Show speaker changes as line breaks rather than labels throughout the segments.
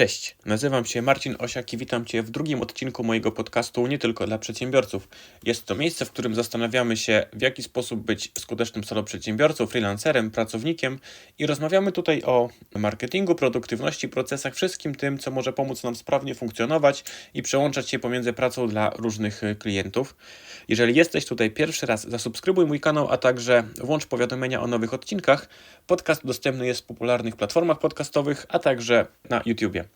Cześć, nazywam się Marcin Osiak i witam Cię w drugim odcinku mojego podcastu Nie tylko dla przedsiębiorców. Jest to miejsce, w którym zastanawiamy się, w jaki sposób być skutecznym solo przedsiębiorcą, freelancerem, pracownikiem i rozmawiamy tutaj o marketingu, produktywności, procesach, wszystkim tym, co może pomóc nam sprawnie funkcjonować i przełączać się pomiędzy pracą dla różnych klientów. Jeżeli jesteś tutaj pierwszy raz, zasubskrybuj mój kanał, a także włącz powiadomienia o nowych odcinkach. Podcast dostępny jest w popularnych platformach podcastowych, a także na YouTubie.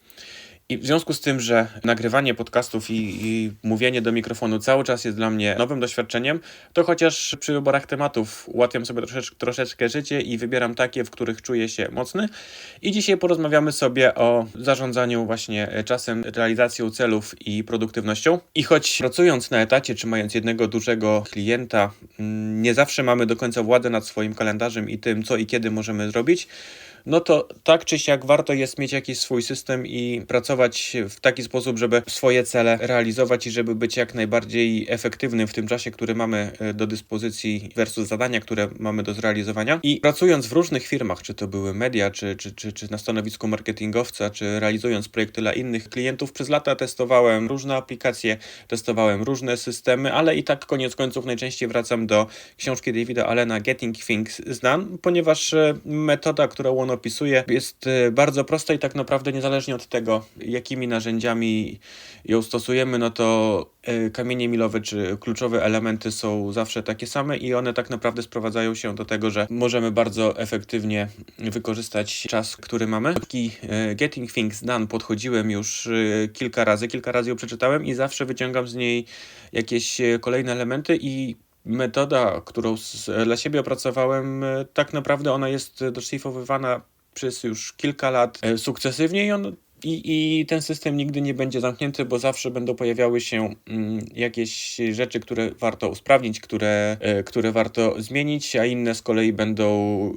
I w związku z tym, że nagrywanie podcastów i, i, mówienie do mikrofonu cały czas jest dla mnie nowym doświadczeniem, to chociaż przy wyborach tematów ułatwiam sobie troszeczkę, troszeczkę życie i wybieram takie, w których czuję się mocny. I dzisiaj porozmawiamy sobie o zarządzaniu właśnie czasem, realizacją celów i produktywnością. I choć pracując na etacie, czy mając jednego dużego klienta, mm, nie zawsze mamy do końca władzę nad swoim kalendarzem i tym, co i kiedy możemy zrobić, no to tak czy siak warto jest mieć jakiś swój system i pracować w taki sposób, żeby swoje cele realizować i żeby być jak najbardziej efektywnym w tym czasie, który mamy e, do dyspozycji versus zadania, które mamy do zrealizowania. I pracując w różnych firmach, czy to były media, czy, czy, czy, czy na stanowisku marketingowca, czy realizując projekty dla innych klientów, przez lata testowałem różne aplikacje, testowałem różne systemy, ale i tak koniec końców najczęściej wracam do książki Davida Allena Getting Things Done, ponieważ e, metoda, którą on opisuje, jest e, bardzo prosta i tak naprawdę niezależnie od tego, jakimi narzędziami ją stosujemy, no to e, kamienie milowe czy kluczowe elementy są zawsze takie same i one tak naprawdę sprowadzają się do tego, że możemy bardzo efektywnie wykorzystać czas, który mamy. Taki e, Getting Things Done podchodziłem już kilka razy, kilka razy ją przeczytałem i zawsze wyciągam z niej jakieś kolejne elementy i metoda, którą dla siebie opracowałem, tak naprawdę ona jest doszlifowywana przez już kilka lat e, sukcesywnie i on i, I ten system nigdy nie będzie zamknięty, bo zawsze będą pojawiały się mm, jakieś rzeczy, które warto usprawnić, które, e, które warto zmienić, a inne z kolei będą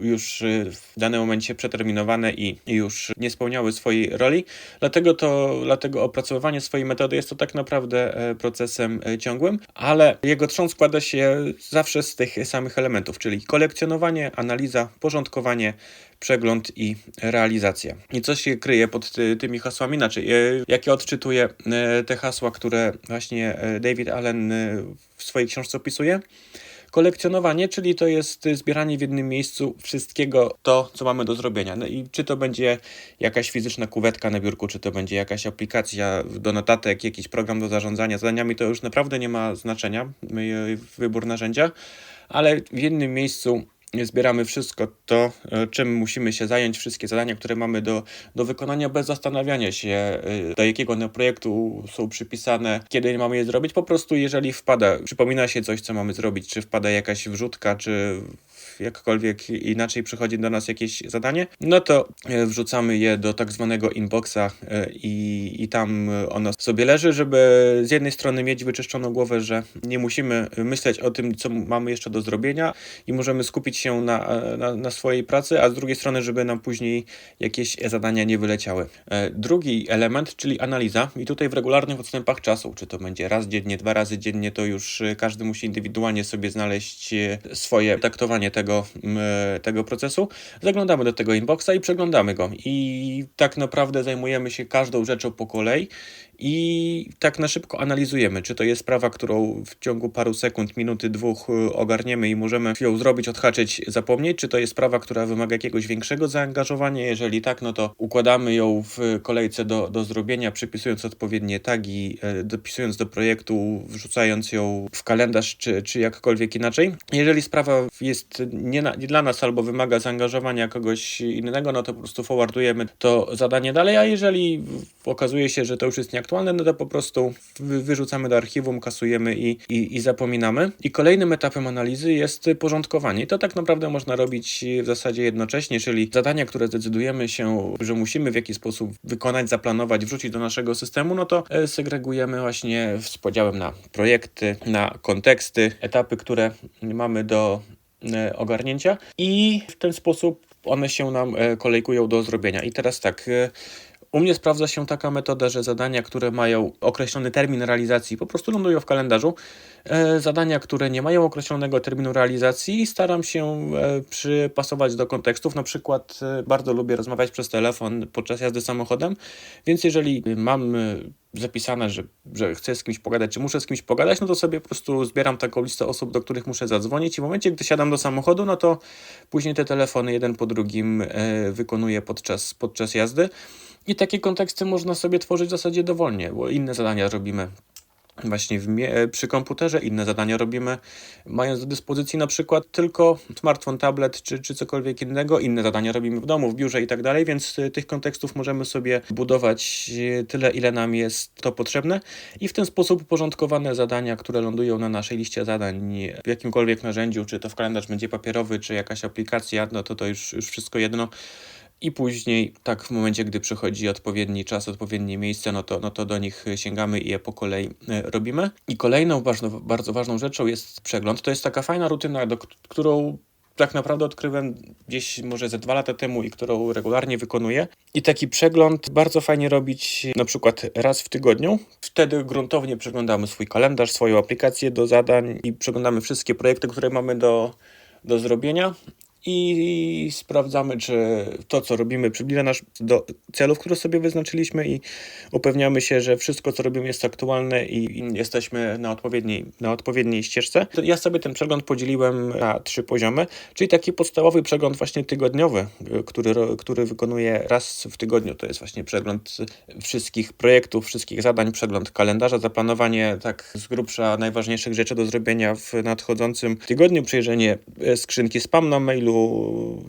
już e, w danym momencie przeterminowane i, już nie spełniały swojej roli. Dlatego to, dlatego opracowywanie swojej metody jest to tak naprawdę e, procesem ciągłym, ale jego trzon składa się zawsze z tych samych elementów, czyli kolekcjonowanie, analiza, porządkowanie, przegląd i realizacja. I co się kryje pod ty, tymi hasłami? Inaczej, e, jak ja odczytuję e, te hasła, które właśnie e, David Allen w swojej książce opisuje? Kolekcjonowanie, czyli to jest zbieranie w jednym miejscu wszystkiego to, co mamy do zrobienia. No i czy to będzie jakaś fizyczna kuwetka na biurku, czy to będzie jakaś aplikacja do notatek, jakiś program do zarządzania zadaniami, to już naprawdę nie ma znaczenia, wybór narzędzia, ale w jednym miejscu zbieramy wszystko to, e, czym musimy się zająć, wszystkie zadania, które mamy do, do wykonania bez zastanawiania się, e, do jakiego projektu są przypisane, kiedy mamy je zrobić. Po prostu, jeżeli wpada, przypomina się coś, co mamy zrobić, czy wpada jakaś wrzutka, czy jakkolwiek inaczej przychodzi do nas jakieś zadanie, no to e, wrzucamy je do tak zwanego inboxa e, i, i tam ono sobie leży, żeby z jednej strony mieć wyczyszczoną głowę, że nie musimy myśleć o tym, co mamy jeszcze do zrobienia i możemy skupić się na, e, na, na swojej pracy, a z drugiej strony, żeby nam później jakieś zadania nie wyleciały. Drugi element, czyli analiza i tutaj w regularnych odstępach czasu, czy to będzie raz dziennie, dwa razy dziennie, to już każdy musi indywidualnie sobie znaleźć swoje traktowanie tego, tego, tego procesu, zaglądamy do tego inboxa i przeglądamy go. I tak naprawdę zajmujemy się każdą rzeczą po kolei i tak na szybko analizujemy, czy to jest sprawa, którą w ciągu paru sekund, minuty, dwóch y, ogarniemy i możemy ją zrobić, odhaczyć, zapomnieć, czy to jest sprawa, która wymaga jakiegoś większego zaangażowania. Jeżeli tak, no to układamy ją w kolejce do, do zrobienia, przypisując odpowiednie tagi, e, dopisując do projektu, wrzucając ją w kalendarz, czy, czy jakkolwiek inaczej. Jeżeli sprawa jest nie, na, nie dla nas albo wymaga zaangażowania kogoś innego, no to po prostu forwardujemy to zadanie dalej, a jeżeli okazuje się, że to już jest nie aktualne, no to po prostu wyrzucamy do archiwum, kasujemy i, i, i zapominamy. I kolejnym etapem analizy jest porządkowanie. I to tak naprawdę można robić w zasadzie jednocześnie, czyli zadania, które zdecydujemy się, że musimy w jakiś sposób wykonać, zaplanować, wrzucić do naszego systemu, no to e, segregujemy właśnie z podziałem na projekty, na konteksty, etapy, które mamy do e, ogarnięcia i w ten sposób one się nam e, kolejkują do zrobienia. I teraz tak, U mnie sprawdza się taka metoda, że zadania, które mają określony termin realizacji, po prostu lądują w kalendarzu. E, zadania, które nie mają określonego terminu realizacji, staram się e, przypasować do kontekstów. Na przykład e, bardzo lubię rozmawiać przez telefon podczas jazdy samochodem, więc jeżeli mam zapisane, że, że chcę z kimś pogadać, czy muszę z kimś pogadać, no to sobie po prostu zbieram taką listę osób, do których muszę zadzwonić i w momencie, gdy siadam do samochodu, no to później te telefony jeden po drugim wykonuję podczas, podczas jazdy. I takie konteksty można sobie tworzyć w zasadzie dowolnie, bo inne zadania robimy właśnie przy komputerze, inne zadania robimy mając do dyspozycji na przykład tylko smartfon, tablet czy, czy cokolwiek innego, inne zadania robimy w domu, w biurze i tak dalej, więc y, tych kontekstów możemy sobie budować y, tyle, ile nam jest to potrzebne. I w ten sposób uporządkowane zadania, które lądują na naszej liście zadań w jakimkolwiek narzędziu, czy to w kalendarz będzie papierowy, czy jakaś aplikacja, no to to już, już wszystko jedno, i później, tak w momencie, gdy przychodzi odpowiedni czas, odpowiednie miejsce, no to, no to do nich sięgamy i je po kolei e, robimy. I kolejną ważną, bardzo ważną rzeczą jest przegląd. To jest taka fajna rutyna, do, którą tak naprawdę odkryłem gdzieś może ze dwa lata temu i którą regularnie wykonuję. I taki przegląd bardzo fajnie robić na przykład raz w tygodniu. Wtedy gruntownie przeglądamy swój kalendarz, swoją aplikację do zadań i przeglądamy wszystkie projekty, które mamy do, do zrobienia i sprawdzamy, czy to, co robimy, przybliża nas do celów, które sobie wyznaczyliśmy i upewniamy się, że wszystko, co robimy jest aktualne i jesteśmy na odpowiedniej, na odpowiedniej ścieżce. Ja sobie ten przegląd podzieliłem na trzy poziomy, czyli taki podstawowy przegląd właśnie tygodniowy, który, który wykonuję raz w tygodniu. To jest właśnie przegląd wszystkich projektów, wszystkich zadań, przegląd kalendarza, zaplanowanie tak z grubsza najważniejszych rzeczy do zrobienia w nadchodzącym tygodniu, przejrzenie skrzynki spam na mailu,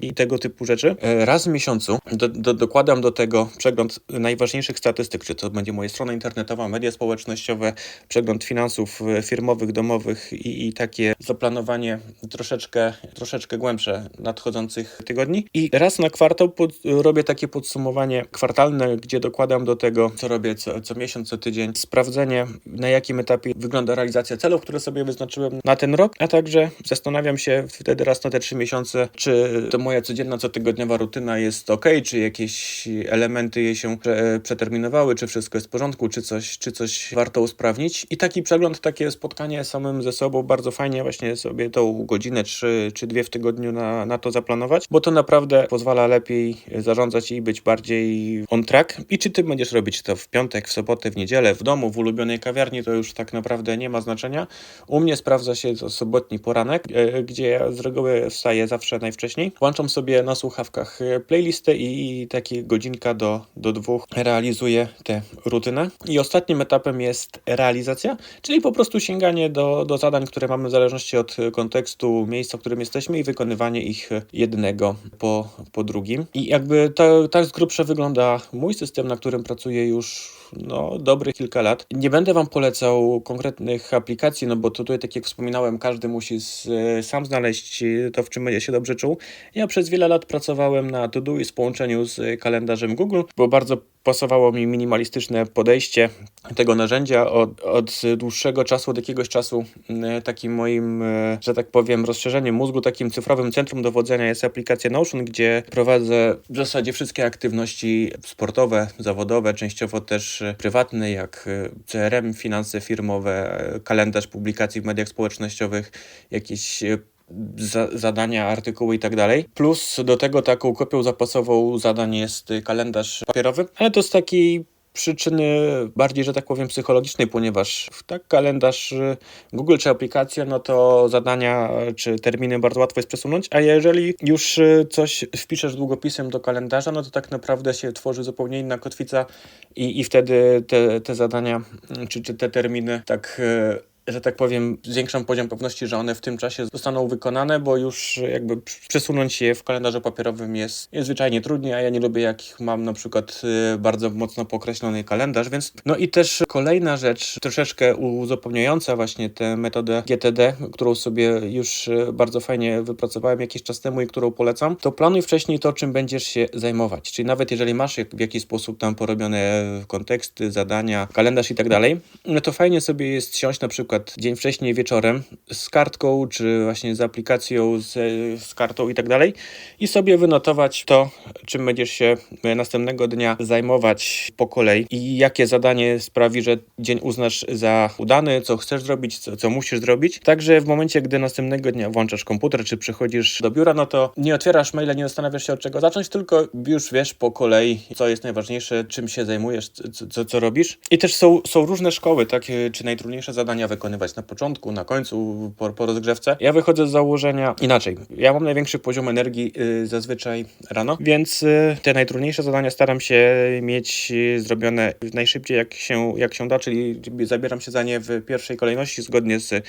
i tego typu rzeczy. E, raz w miesiącu do, do, dokładam do tego przegląd najważniejszych statystyk, czy to będzie moja strona internetowa, media społecznościowe, przegląd finansów e, firmowych, domowych i, i takie zaplanowanie troszeczkę, troszeczkę głębsze nadchodzących tygodni. I raz na kwartał pod, robię takie podsumowanie kwartalne, gdzie dokładam do tego, co robię co, co miesiąc, co tydzień, sprawdzenie, na jakim etapie wygląda realizacja celów, które sobie wyznaczyłem na ten rok, a także zastanawiam się wtedy raz na te trzy miesiące, czy to moja codzienna, cotygodniowa rutyna jest ok, czy jakieś elementy jej się przeterminowały, czy wszystko jest w porządku, czy coś, czy coś warto usprawnić. I taki przegląd, takie spotkanie samym ze sobą, bardzo fajnie właśnie sobie tą godzinę, czy, czy dwie w tygodniu na, na to zaplanować, bo to naprawdę pozwala lepiej zarządzać i być bardziej on track. I czy ty będziesz robić to w piątek, w sobotę, w niedzielę, w domu, w ulubionej kawiarni, to już tak naprawdę nie ma znaczenia. U mnie sprawdza się to sobotni poranek, e, gdzie ja z reguły wstaję zawsze najwcześniej. Włączam sobie na słuchawkach e, playlistę i, i takie godzinka do, do dwóch realizuję tę rutynę. I ostatnim etapem jest realizacja, czyli po prostu sięganie do, do zadań, które mamy w zależności od kontekstu, miejsca, w którym jesteśmy i wykonywanie ich jednego po, po drugim. I jakby to, tak z grubsza wygląda mój system, na którym pracuję już no, dobrych kilka lat. Nie będę Wam polecał konkretnych aplikacji, no bo tutaj, tak jak wspominałem, każdy musi z, sam znaleźć to, w czym będzie się dobrze czuł. Ja przez wiele lat pracowałem na Todoist w połączeniu z kalendarzem Google, bo bardzo pasowało mi minimalistyczne podejście tego narzędzia. Od, od dłuższego czasu, od jakiegoś czasu, mm, takim moim, e, że tak powiem, rozszerzeniem mózgu, takim cyfrowym centrum dowodzenia jest aplikacja Notion, gdzie prowadzę w zasadzie wszystkie aktywności sportowe, zawodowe, częściowo też prywatne, jak e, CRM, finanse firmowe, kalendarz publikacji w mediach społecznościowych, jakieś e, za, zadania, artykuły i tak dalej. Plus do tego taką kopią zapasową zadań jest kalendarz papierowy, ale to z takiej przyczyny bardziej, że tak powiem, psychologicznej, ponieważ w tak kalendarz y, Google czy aplikacja, no to zadania czy terminy bardzo łatwo jest przesunąć, a jeżeli już y, coś wpiszesz długopisem do kalendarza, no to tak naprawdę się tworzy zupełnie inna kotwica i, i wtedy te, te zadania czy, czy te terminy tak y, że tak powiem, zwiększam poziom pewności, że one w tym czasie zostaną wykonane, bo już jakby przesunąć je w kalendarzu papierowym jest, jest zwyczajnie trudniej, a ja nie lubię, jak mam na przykład y, bardzo mocno pokreślony kalendarz, więc no i też kolejna rzecz, troszeczkę uzupełniająca właśnie tę metodę GTD, którą sobie już y, bardzo fajnie wypracowałem jakiś czas temu i którą polecam, to planuj wcześniej to, czym będziesz się zajmować. Czyli nawet jeżeli masz w jakiś sposób tam porobione konteksty, zadania, kalendarz i tak dalej, no to fajnie sobie jest siąść na przykład przykład dzień wcześniej wieczorem z kartką, czy właśnie z aplikacją, z, z kartą i tak dalej i sobie wynotować to, czym będziesz się następnego dnia zajmować po kolei i jakie zadanie sprawi, że dzień uznasz za udany, co chcesz zrobić, co, co musisz zrobić. Także w momencie, gdy następnego dnia włączasz komputer, czy przychodzisz do biura, no to nie otwierasz maila, nie zastanawiasz się od czego zacząć, tylko już wiesz po kolei, co jest najważniejsze, czym się zajmujesz, co, co, co robisz. I też są, są różne szkoły, tak, czy najtrudniejsze zadania wykonywać na początku, na końcu, po, po rozgrzewce. Ja wychodzę z założenia inaczej. Ja mam największy poziom energii y, zazwyczaj rano, więc y, te najtrudniejsze zadania staram się mieć y, zrobione najszybciej jak się, jak się da, czyli zabieram się za nie w pierwszej kolejności zgodnie z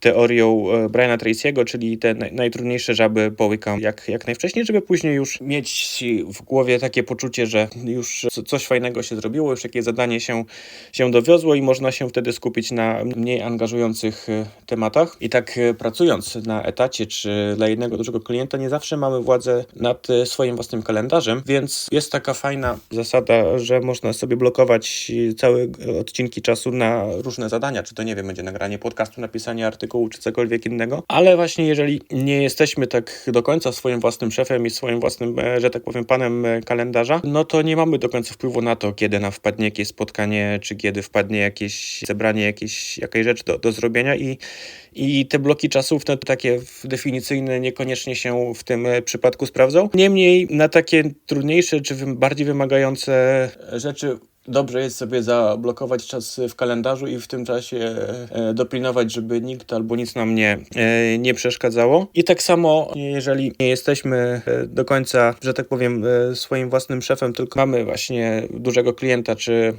teorią e, Briana Tracy'ego, czyli te naj, najtrudniejsze żaby połykam jak, jak najwcześniej, żeby później już mieć w głowie takie poczucie, że już coś fajnego się zrobiło, już jakieś zadanie się, się dowiozło i można się wtedy skupić na mniej angażujących e, tematach. I tak e, pracując na etacie czy dla jednego dużego klienta, nie zawsze mamy władzę nad swoim własnym kalendarzem, więc jest taka fajna zasada, że można sobie blokować całe odcinki czasu na różne zadania, czy to nie wiem, będzie nagranie podcastu, napisanie artykułu, artykułu czy cokolwiek innego, ale właśnie jeżeli nie jesteśmy tak do końca swoim własnym szefem i swoim własnym, e, że tak powiem, panem e, kalendarza, no to nie mamy do końca wpływu na to, kiedy nam wpadnie jakieś spotkanie, czy kiedy wpadnie jakieś zebranie, jakieś, jakaś rzecz do, do zrobienia i, i te bloki czasów, no, takie definicyjne, niekoniecznie się w tym e, przypadku sprawdzą. Niemniej na takie trudniejsze czy bardziej wymagające rzeczy dobrze jest sobie zablokować czas w kalendarzu i w tym czasie e, dopilnować, żeby nikt albo nic nam nie, e, nie przeszkadzało. I tak samo, jeżeli nie jesteśmy e, do końca, że tak powiem, swoim własnym szefem, tylko mamy właśnie dużego klienta, czy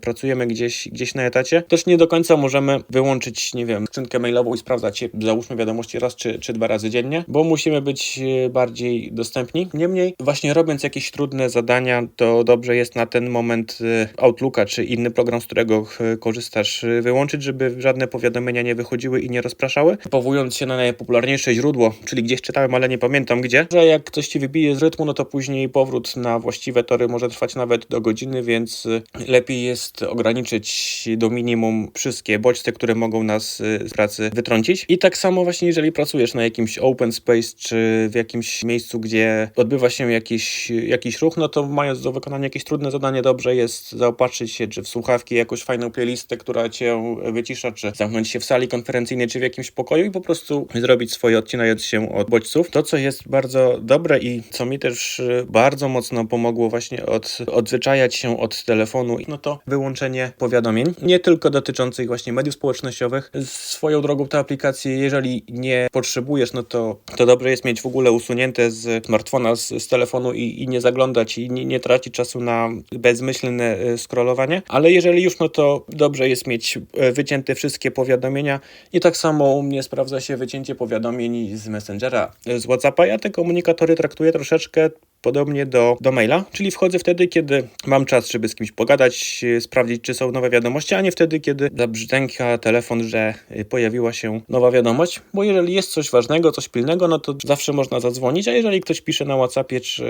pracujemy gdzieś, gdzieś na etacie, też nie do końca możemy wyłączyć, nie wiem, skrzynkę mailową i sprawdzać, załóżmy wiadomości raz czy, czy dwa razy dziennie, bo musimy być bardziej dostępni. Niemniej, właśnie robiąc jakieś trudne zadania, to dobrze jest na ten moment Outlooka czy inny program, z którego korzystasz, wyłączyć, żeby żadne powiadomienia nie wychodziły i nie rozpraszały. Powołując się na najpopularniejsze źródło, czyli gdzieś czytałem, ale nie pamiętam gdzie, że jak ktoś ci wybije z rytmu, no to później powrót na właściwe tory może trwać nawet do godziny, więc lepiej jest ograniczyć do minimum wszystkie bodźce, które mogą nas z pracy wytrącić. I tak samo właśnie, jeżeli pracujesz na jakimś open space, czy w jakimś miejscu, gdzie odbywa się jakiś, jakiś ruch, no to mając do wykonania jakieś trudne zadanie, dobrze jest zaopatrzyć się, czy w słuchawki jakąś fajną playlistę, która cię wycisza, czy zamknąć się w sali konferencyjnej, czy w jakimś pokoju i po prostu zrobić swoje, odcinając się od bodźców. To, co jest bardzo dobre i co mi też y, bardzo mocno pomogło właśnie od, odzwyczajać się od telefonu, no to wyłączenie powiadomień, nie tylko dotyczących właśnie mediów społecznościowych. Swoją drogą te aplikacje, jeżeli nie potrzebujesz, no to, to dobrze jest mieć w ogóle usunięte z smartfona, z, z telefonu i, i nie zaglądać i nie, nie tracić czasu na bezmyślne scrollowanie, ale jeżeli już, no to dobrze jest mieć e, wycięte wszystkie powiadomienia i tak samo u mnie sprawdza się wycięcie powiadomień z Messengera, z Whatsappa. Ja te komunikatory traktuję troszeczkę podobnie do, do maila, czyli wchodzę wtedy, kiedy mam czas, żeby z kimś pogadać, sprawdzić, czy są nowe wiadomości, a nie wtedy, kiedy zabrzdęka telefon, że pojawiła się nowa wiadomość, bo jeżeli jest coś ważnego, coś pilnego, no to zawsze można zadzwonić, a jeżeli ktoś pisze na Whatsappie, czy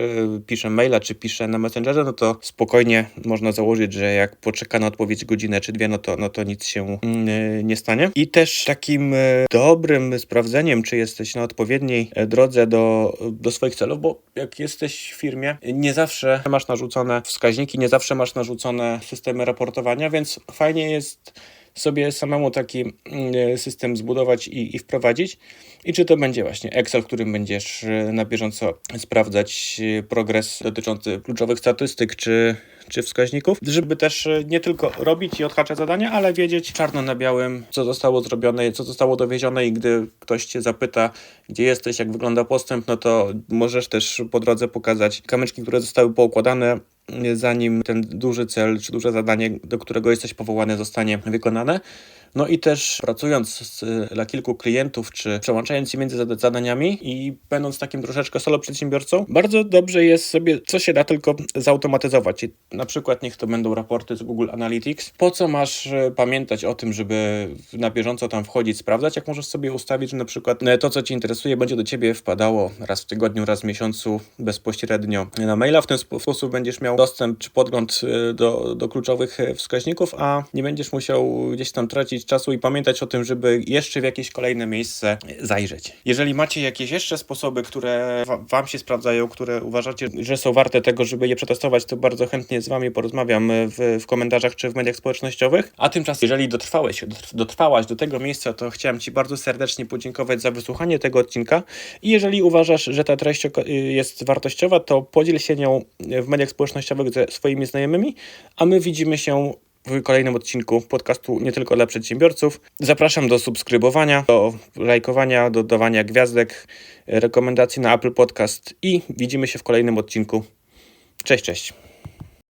pisze maila, czy pisze na Messengerze, no to spokojnie można założyć, że jak poczeka na odpowiedź godzinę czy dwie, no to, no to nic się mm, nie stanie. I też takim dobrym sprawdzeniem, czy jesteś na odpowiedniej e, drodze do, do swoich celów, bo jak jesteś firmie, nie zawsze masz narzucone wskaźniki, nie zawsze masz narzucone systemy raportowania, więc fajnie jest sobie samemu taki mm, system zbudować i, i, wprowadzić. I czy to będzie właśnie Excel, w którym będziesz e, na bieżąco sprawdzać e, progres dotyczący kluczowych statystyk, czy czy wskaźników, żeby też e, nie tylko robić i odhaczać zadania, ale wiedzieć czarno na białym, co zostało zrobione, co zostało dowiezione i gdy ktoś cię zapyta, gdzie jesteś, jak wygląda postęp, no to możesz też po drodze pokazać kamyczki, które zostały poukładane, zanim ten duży cel czy duże zadanie, do którego jesteś powołany, zostanie wykonane. No i też pracując z, dla kilku klientów, czy przełączając się między zadaniami i będąc takim troszeczkę solo przedsiębiorcą, bardzo dobrze jest sobie, co się da tylko zautomatyzować. Na przykład niech to będą raporty z Google Analytics. Po co masz e, pamiętać o tym, żeby na bieżąco tam wchodzić, sprawdzać, jak możesz sobie ustawić, że na przykład e, to, co Ci interesuje, będzie do Ciebie wpadało raz w tygodniu, raz w miesiącu bezpośrednio na maila. W ten sposób będziesz miał dostęp czy podgląd e, do, do kluczowych wskaźników, a nie będziesz musiał gdzieś tam tracić czasu i pamiętać o tym, żeby jeszcze w jakieś kolejne miejsce zajrzeć. Jeżeli macie jakieś jeszcze sposoby, które wa- Wam się sprawdzają, które uważacie, że są warte tego, żeby je przetestować, to bardzo chętnie z Wami porozmawiam w, w komentarzach czy w mediach społecznościowych. A tymczasem, jeżeli dotrwałeś, dotr- dotrwałaś do tego miejsca, to chciałem Ci bardzo serdecznie podziękować za wysłuchanie tego odcinka i jeżeli uważasz, że ta treść jest wartościowa, to podziel się nią w mediach społecznościowych ze swoimi znajomymi, a my widzimy się w kolejnym odcinku podcastu nie tylko dla przedsiębiorców. Zapraszam do subskrybowania, do lajkowania, do dawania gwiazdek, rekomendacji na Apple Podcast i widzimy się w kolejnym odcinku. Cześć, cześć.